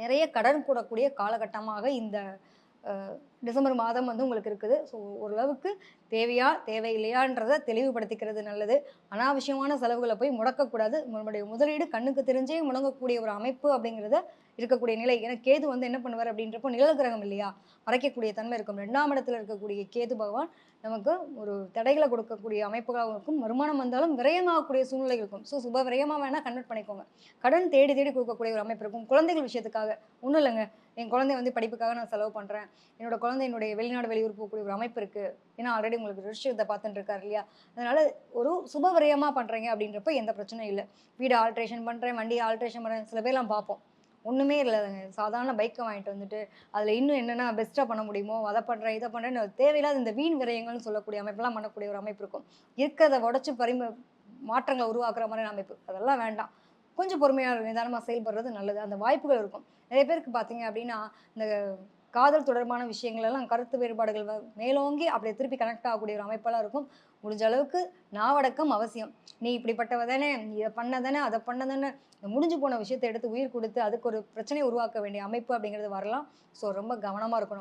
நிறைய கடன் போடக்கூடிய காலகட்டமாக இந்த டிசம்பர் மாதம் வந்து உங்களுக்கு இருக்குது. ஸோ ஓரளவுக்கு தேவையா தேவையில்லையான்றதை தெளிவுபடுத்திக்கிறது நல்லது. அனாவசியமான செலவுகளை போய் முடக்கக்கூடாது. உங்களுடைய முதலீடு கண்ணுக்கு தெரிஞ்சே முடங்கக்கூடிய ஒரு அமைப்பு அப்படிங்கிறத இருக்கக்கூடிய நிலை. ஏன்னா கேது வந்து என்ன பண்ணுவார் அப்படின்றப்போ நிழல் கிரகம் இல்லையா? மறைக்கக்கூடிய தன்மை இருக்கும். ரெண்டாம் இடத்துல இருக்கக்கூடிய கேது பகவான் நமக்கு ஒரு தடைகளை கொடுக்கக்கூடிய அமைப்புகளாகவும் இருக்கும் வருமானம் வந்தாலும் விரயமாகக்கூடிய சூழ்நிலை இருக்கும். ஸோ சுப விரயமாக வேணால் கன்வெர்ட் பண்ணிக்கோங்க. கடன் தேடி தேடி கொடுக்கக்கூடிய ஒரு அமைப்பு இருக்கும். குழந்தைகள் விஷயத்துக்காக. ஒன்றும் இல்லைங்க. என் குழந்தை வந்து படிப்புக்காக நான் செலவு பண்ணுறேன் என்னோட குழந்தை என்னுடைய வெளிநாடு வெளியூர் போகக்கூடிய ஒரு அமைப்பு இருக்குது ஏன்னா ஆல்ரெடி உங்களுக்கு ரிஷியத்தை பார்த்துட்டு இருக்காரு இல்லையா? அதனால ஒரு சுபவிரயமாக பண்ணுறீங்க அப்படின்றப்ப எந்த பிரச்சனையும் இல்லை. வீடு ஆல்ட்ரேஷன் பண்ணுறேன் வண்டியை ஆல்ட்ரேஷன் பண்ணுறேன் சில பேர்லாம் பார்ப்போம். ஒன்றுமே இல்லைங்க சாதாரண பைக்கை வாங்கிட்டு வந்துட்டு அதில் இன்னும் என்னென்ன பெஸ்ட்டாக பண்ண முடியுமோ அதை பண்ணுறேன் இதை பண்ணுறேன்னு தேவையில்லாத இந்த வீண் விரயங்கள்னு சொல்லக்கூடிய அமைப்பெல்லாம் பண்ணக்கூடிய ஒரு அமைப்பு இருக்கும். இருக்கிறத உடச்சி பரிம மாற்றங்களை உருவாக்குற மாதிரி அமைப்பு. அதெல்லாம் வேண்டாம். கொஞ்சம் பொறுமையாக நிதானமாக செயல்படுறது நல்லது. அந்த வாய்ப்புகள் இருக்கும். நிறைய பேருக்கு பார்த்தீங்க அப்படின்னா இந்த காதல் தொடர்பான விஷயங்கள் எல்லாம் கருத்து வேறுபாடுகள் மேலோங்கி அப்படியே திருப்பி கனெக்ட் ஆகக்கூடிய ஒரு அமைப்பெல்லாம் இருக்கும். முடிஞ்ச அளவுக்கு நாவடக்கம் அவசியம். நீ இப்படிப்பட்டவ தானே இதை பண்ண தானே அதை பண்ண தானே முடிஞ்சு போன விஷயத்தை எடுத்து உயிர் கொடுத்து அதுக்கு ஒரு பிரச்சனையை உருவாக்க வேண்டிய அமைப்பு அப்படிங்கிறது வரலாம். ஸோ ரொம்ப கவனமாக இருக்கணும்.